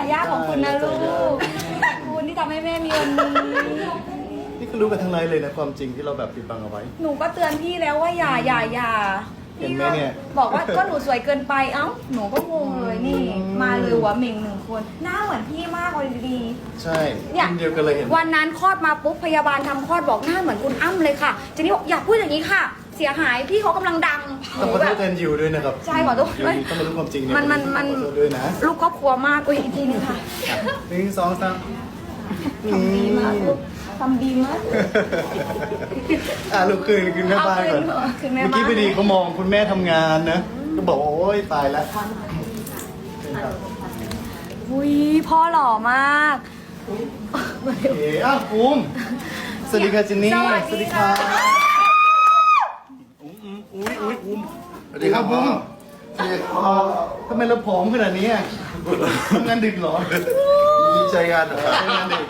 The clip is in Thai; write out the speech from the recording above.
าย่าของคุณนะลูกขอบคุณที่ทำให้แม่มีวันนี้ นี่ก็รู้กันทั้งไลฟ์เลยนะความจริงที่เราแบบปิดบังเอาไว้ หนูก็เตือนพี่แล้วว่าอย่าอย่าอย่าเห็นไหมเนี่ย บอกว่าก็หนูสวยเกินไป เอ้า หนูก็งงเลยนี่ มาเลยหัวเหม่งหนึ่งคน หน้าเหมือนพี่มากเลยดี ใช่เนี่ยรุ่นเดียวกันเลยเห็นวันนั้นคลอดมาปุ๊บพยาบาลทำคลอดบอกหน้าเหมือนคุณอ้ำเลยค่ะเจนนี่บอกอย่าพูดอย่างนี้ค่ะเสียหายพี่เขากำลังดังหต้องนูขอแบโทบษแทนยิวด้วยนะครับใช่ขอโทษยิวต้องมารู้ความจริงเนี่ยมันมันมันขอโทษด้วยนะลูกครอบครัวมากอุ้ยอีกทีหนึงค่ะอะหนึ่งสองสามทำดีมากลูกทำดีมาก อะลูกคืนคืนแม่บ้านก่อนเอาคืนคืนแม่บ้าน เมื่อกี้พอดีเขามองคุณแม่ทำงานนะ ก็บอกว่าโอ๊ยตายแล้วอุ้ยพ่อหล่อมากโอเคอ้าวภูมิสวัสดีค่ะจินนี่สวัสดีค่ะอุ้ม สวัสดีครับพ่อเจ๊อ๋อทำไมเราผอมขนาดนี้อะทำงานดึกเหรอ มีใจงานเหรอครับทำงานดึก